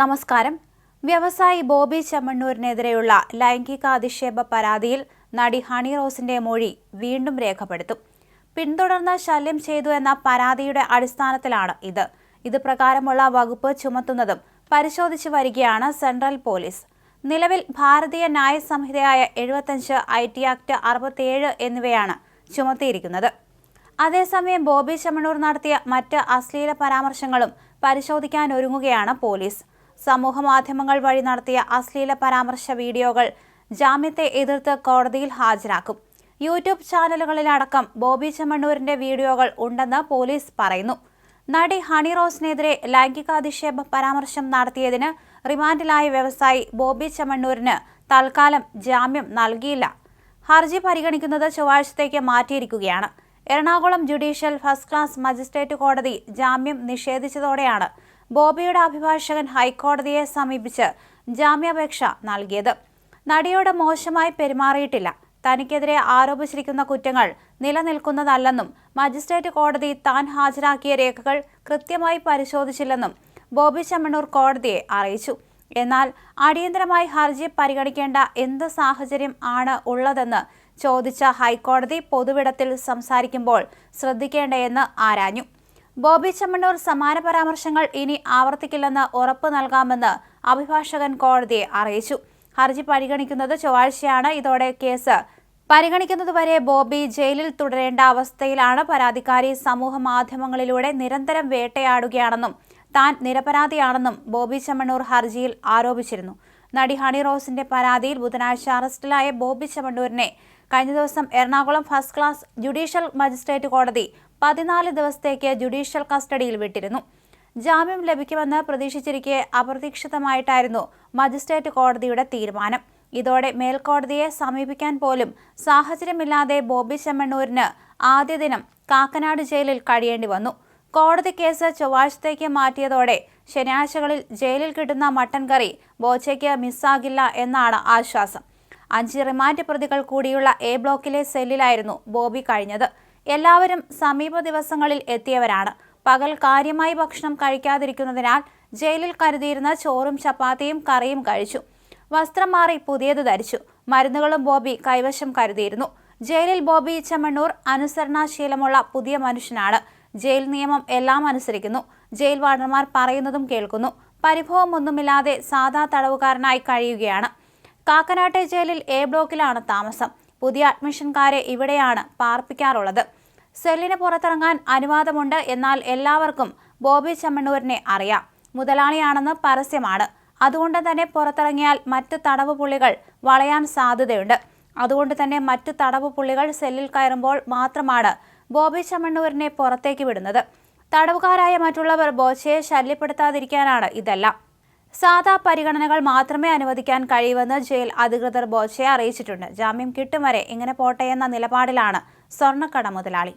നമസ്കാരം. വ്യവസായി ബോബി ചെമ്മണ്ണൂരിനെതിരെയുള്ള ലൈംഗികാധിക്ഷേപ പരാതിയിൽ നടി ഹണി റോസിന്റെ മൊഴി വീണ്ടും രേഖപ്പെടുത്തും. പിന്തുടർന്ന് ശല്യം ചെയ്തു എന്ന പരാതിയുടെ അടിസ്ഥാനത്തിലാണ് ഇത്. ഇത് പ്രകാരമുള്ള വകുപ്പ് ചുമത്തുന്നതും പരിശോധിച്ചു വരികയാണ് സെൻട്രൽ പോലീസ്. നിലവിൽ ഭാരതീയ ന്യായ സംഹിതയായ എഴുപത്തഞ്ച് ഐ ടി ആക്ട് അറുപത്തിയേഴ് എന്നിവയാണ് ചുമത്തിയിരിക്കുന്നത്. അതേസമയം ബോബി ചെമ്മണൂർ നടത്തിയ മറ്റ് അശ്ലീല പരാമർശങ്ങളും പരിശോധിക്കാനൊരുങ്ങുകയാണ് പോലീസ്. സമൂഹ മാധ്യമങ്ങൾ വഴി നടത്തിയ അശ്ലീല പരാമർശ വീഡിയോകൾ ജാമ്യത്തെ എതിർത്ത് കോടതിയിൽ ഹാജരാക്കും. യൂട്യൂബ് ചാനലുകളിലടക്കം ബോബി ചെമ്മണ്ണൂരിന്റെ വീഡിയോകൾ ഉണ്ടെന്ന് പോലീസ് പറയുന്നു. നടി ഹണി റോസിനെതിരെ ലൈംഗികാധിക്ഷേപ പരാമർശം നടത്തിയതിന് റിമാൻഡിലായ വ്യവസായി ബോബി ചെമ്മണ്ണൂരിന് തൽക്കാലം ജാമ്യം നൽകിയില്ല. ഹർജി പരിഗണിക്കുന്നത് ചൊവ്വാഴ്ചത്തേക്ക് മാറ്റിയിരിക്കുകയാണ്. Ernakulam judicial first class magistrate കോടതി ജാമ്യം നിഷേധിച്ചതോടെയാണ് ബോബിയുടെ അഭിഭാഷകൻ ഹൈക്കോടതിയെ സമീപിച്ച് ജാമ്യാപേക്ഷ നൽകിയത്. നടിയോട് മോശമായി പെരുമാറിയിട്ടില്ല. തനിക്കെതിരെ ആരോപിച്ചിരിക്കുന്ന കുറ്റങ്ങൾ നിലനിൽക്കുന്നതല്ലെന്നും മജിസ്ട്രേറ്റ് കോടതി താൻ ഹാജരാക്കിയ രേഖകൾ കൃത്യമായി പരിശോധിച്ചില്ലെന്നും ബോബി ചെമ്മണ്ണൂർ കോടതിയെ അറിയിച്ചു. എന്നാൽ അടിയന്തരമായി ഹർജി പരിഗണിക്കേണ്ട എന്ത് സാഹചര്യം ആണ് ഉള്ളതെന്ന് ചോദിച്ച ഹൈക്കോടതി പൊതുവിടത്തിൽ സംസാരിക്കുമ്പോൾ ശ്രദ്ധിക്കേണ്ടതെന്ന് ആരാഞ്ഞു. ബോബി ചെമ്മണ്ണൂർ സമാന പരാമർശങ്ങൾ ഇനി ആവർത്തിക്കില്ലെന്ന് ഉറപ്പ് നൽകാമെന്ന് അഭിഭാഷകൻ കോടതിയെ അറിയിച്ചു. ഹർജി പരിഗണിക്കുന്നത് ചൊവ്വാഴ്ചയാണ്. ഇതോടെ കേസ് പരിഗണിക്കുന്നതുവരെ ബോബി ജയിലിൽ തുടരേണ്ട അവസ്ഥയിലാണ്. പരാതിക്കാരി സമൂഹ മാധ്യമങ്ങളിലൂടെ നിരന്തരം വേട്ടയാടുകയാണെന്നും താൻ നിരപരാധിയാണെന്നും ബോബി ചെമ്മണ്ണൂർ ഹർജിയിൽ ആരോപിച്ചിരുന്നു. നടി ഹണി റോസിന്റെ പരാതിയിൽ ബുധനാഴ്ച അറസ്റ്റിലായ ബോബി ചെമ്മണ്ണൂരിനെ കഴിഞ്ഞ ദിവസം Ernakulam first class judicial magistrate കോടതി പതിനാല് ദിവസത്തേക്ക് ജുഡീഷ്യൽ കസ്റ്റഡിയിൽ വിട്ടിരുന്നു. ജാമ്യം ലഭിക്കുമെന്ന് പ്രതീക്ഷിച്ചിരിക്കെ അപ്രതീക്ഷിതമായിട്ടായിരുന്നു മജിസ്ട്രേറ്റ് കോടതിയുടെ തീരുമാനം. ഇതോടെ മേൽക്കോടതിയെ സമീപിക്കാൻ പോലും സാഹചര്യമില്ലാതെ ബോബി ചെമ്മണ്ണൂരിന് ആദ്യ ദിനം കാക്കനാട് ജയിലിൽ കഴിയേണ്ടി വന്നു. കോടതി കേസ് ചൊവ്വാഴ്ചത്തേക്ക് മാറ്റിയതോടെ ശനിയാഴ്ചകളിൽ ജയിലിൽ കിട്ടുന്ന മട്ടൻ കറി ബോച്ചയ്ക്ക് മിസ്സാകില്ല എന്നാണ് ആശ്വാസം. അഞ്ച് റിമാൻഡ് പ്രതികൾ കൂടിയുള്ള എ ബ്ലോക്കിലെ സെല്ലിലായിരുന്നു ബോബി കഴിഞ്ഞത്. എല്ലാവരും സമീപ ദിവസങ്ങളിൽ എത്തിയവരാണ്. പകൽ കാര്യമായി ഭക്ഷണം കഴിക്കാതിരിക്കുന്നതിനാൽ ജയിലിൽ കരുതിയിരുന്ന ചോറും ചപ്പാത്തിയും കറിയും കഴിച്ചു. വസ്ത്രം മാറി പുതിയത് ധരിച്ചു. മരുന്നുകളും ബോബി കൈവശം കരുതിയിരുന്നു. ജയിലിൽ ബോബി ചെമ്മണ്ണൂർ അനുസരണാശീലമുള്ള പുതിയ മനുഷ്യനാണ്. ജയിൽ നിയമം എല്ലാം അനുസരിക്കുന്നു. ജയിൽ വാർഡന്മാർ പറയുന്നതും കേൾക്കുന്നു. പരിഭവമൊന്നുമില്ലാതെ സാധാ തടവുകാരനായി കഴിയുകയാണ്. കാക്കനാട്ടെ ജയിലിൽ എ ബ്ലോക്കിലാണ് താമസം. പുതിയ അഡ്മിഷൻകാരെ ഇവിടെയാണ് പാർപ്പിക്കാറുള്ളത്. സെല്ലിന് പുറത്തിറങ്ങാൻ അനുവാദമുണ്ട് എന്നാൽ എല്ലാവർക്കും ബോബി ചെമ്മണ്ണൂരിനെ അറിയാം. മുതലാളിയാണെന്ന് പരസ്യമാണ്. അതുകൊണ്ട് തന്നെ പുറത്തിറങ്ങിയാൽ മറ്റ് തടവ് പുള്ളികൾ വളയാൻ സാധ്യതയുണ്ട്. അതുകൊണ്ട് തന്നെ മറ്റ് തടവ് പുള്ളികൾ സെല്ലിൽ കയറുമ്പോൾ മാത്രമാണ് ബോബി ചെമ്മണ്ണൂരിനെ പുറത്തേക്ക് വിടുന്നത്. തടവുകാരായ മറ്റുള്ളവർ ബോച്ചയെ ശല്യപ്പെടുത്താതിരിക്കാനാണ് ഇതെല്ലാം. സാധാ പരിഗണനകൾ മാത്രമേ അനുവദിക്കാൻ കഴിയുമെന്ന് ജയിൽ അധികൃതർ ബോച്ചയെ അറിയിച്ചിട്ടുണ്ട്. ജാമ്യം കിട്ടും വരെ ഇങ്ങനെ പോട്ടെ എന്ന നിലപാടിലാണ് സ്വർണക്കട മുതലാളി.